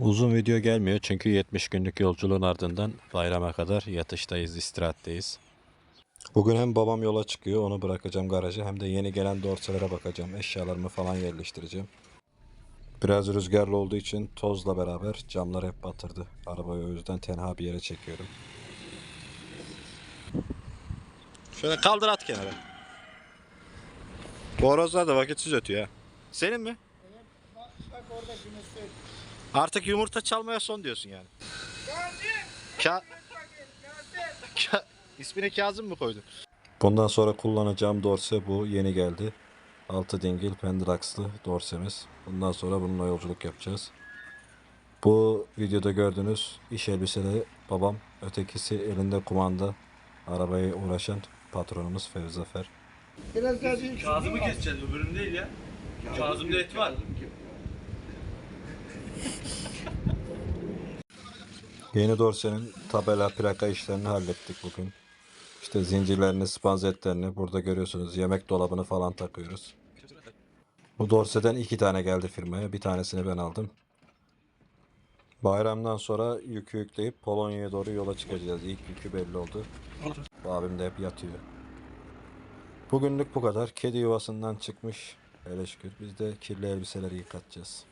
Uzun video gelmiyor çünkü 70 günlük yolculuğun ardından bayrama kadar yatıştayız, istirahatteyiz. Bugün hem babam yola çıkıyor, onu bırakacağım garaja hem de yeni gelen dorselere bakacağım. Eşyalarımı falan yerleştireceğim. Biraz rüzgarlı olduğu için tozla beraber camlar hep batırdı. Arabayı o yüzden tenha bir yere çekiyorum. Şöyle kaldır at kenara. Bu horozlar da vakitsiz ötüyor ha. Senin mi? Bak orada kümesi. Artık yumurta çalmaya son diyorsun yani. Ka Ka İsmini Kazım mı koydun? Bundan sonra kullanacağım dorse bu yeni geldi. Altı dingil Pendrax'lı dorsemiz. Bundan sonra bununla yolculuk yapacağız. Bu videoda gördüğünüz iş elbiseli babam. Ötekisi elinde kumanda. Arabaya uğraşan patronumuz Fevzi Zafer. Biraz daha. Kazım'ı keseceğiz öbürünü değil ya. Kazım'da et var. Yeni dorsenin tabela plaka işlerini hallettik bugün. İşte zincirlerini, spanzetlerini burada görüyorsunuz. Yemek dolabını falan takıyoruz. Bu dorseden iki tane geldi firmaya. Bir tanesini ben aldım. Bayramdan sonra yükü yükleyip Polonya'ya doğru yola çıkacağız. İlk yükü belli oldu. Abim de hep yatıyor. Bugünlük bu kadar. Kedi yuvasından çıkmış. Hele şükür. Biz de kirli elbiseleri yıkatacağız.